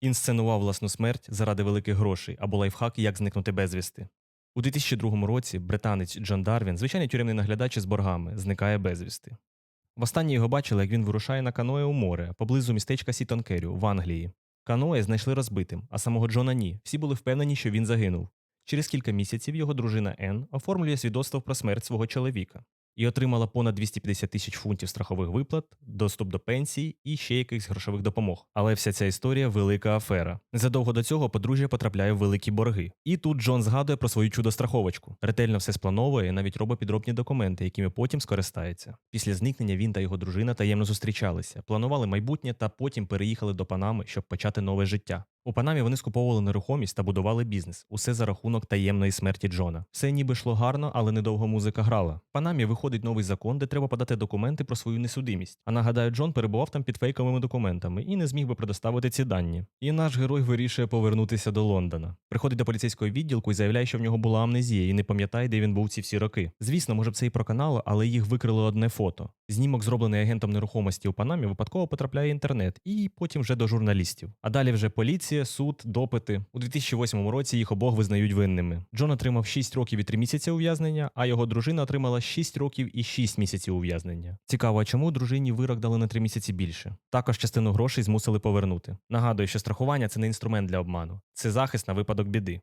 інсценував власну смерть заради великих грошей або лайфхак, як зникнути безвісти. У 2002 році британець Джон Дарвін, звичайний тюремний наглядач із боргами, зникає безвісти. Востаннє його бачили, як він вирушає на каное у море поблизу містечка Сітонкерю в Англії. Каное знайшли розбитим, а самого Джона ні. Всі були впевнені, що він загинув. Через кілька місяців його дружина Енн оформлює свідоцтво про смерть свого чоловіка і отримала понад 250 тисяч фунтів страхових виплат, доступ до пенсій і ще якихось грошових допомог. Але вся ця історія велика афера. Незадовго до цього подружжя потрапляє в великі борги. І тут Джон згадує про свою чудо-страховочку. Ретельно все сплановує і навіть робить підробні документи, якими потім скористається. Після зникнення він та його дружина таємно зустрічалися, планували майбутнє та потім переїхали до Панами, щоб почати нове життя. У Панамі вони скуповували нерухомість та будували бізнес. Усе за рахунок таємної смерті Джона. Все ніби йшло гарно, але недовго музика грала. В Панамі виходить новий закон, де треба подати документи про свою несудимість. А нагадаю, Джон перебував там під фейковими документами і не зміг би предоставити ці дані. І наш герой вирішує повернутися до Лондона. Приходить до поліцейського відділку і заявляє, що в нього була амнезія і не пам'ятає, де він був ці всі роки. Звісно, може б це і проканало, але їх викрило одне фото. Знімок, зроблений агентом нерухомості у Панамі, випадково потрапляє інтернет і потім вже до журналістів. А далі вже поліція, суд, допити. У 2008 році їх обох визнають винними. Джон отримав 6 років і 3 місяці ув'язнення, а його дружина отримала 6 років і 6 місяців ув'язнення. Цікаво, чому дружині вирок дали на 3 місяці більше? Також частину грошей змусили повернути. Нагадую, що страхування це не інструмент для обману, це захист на випадок біди.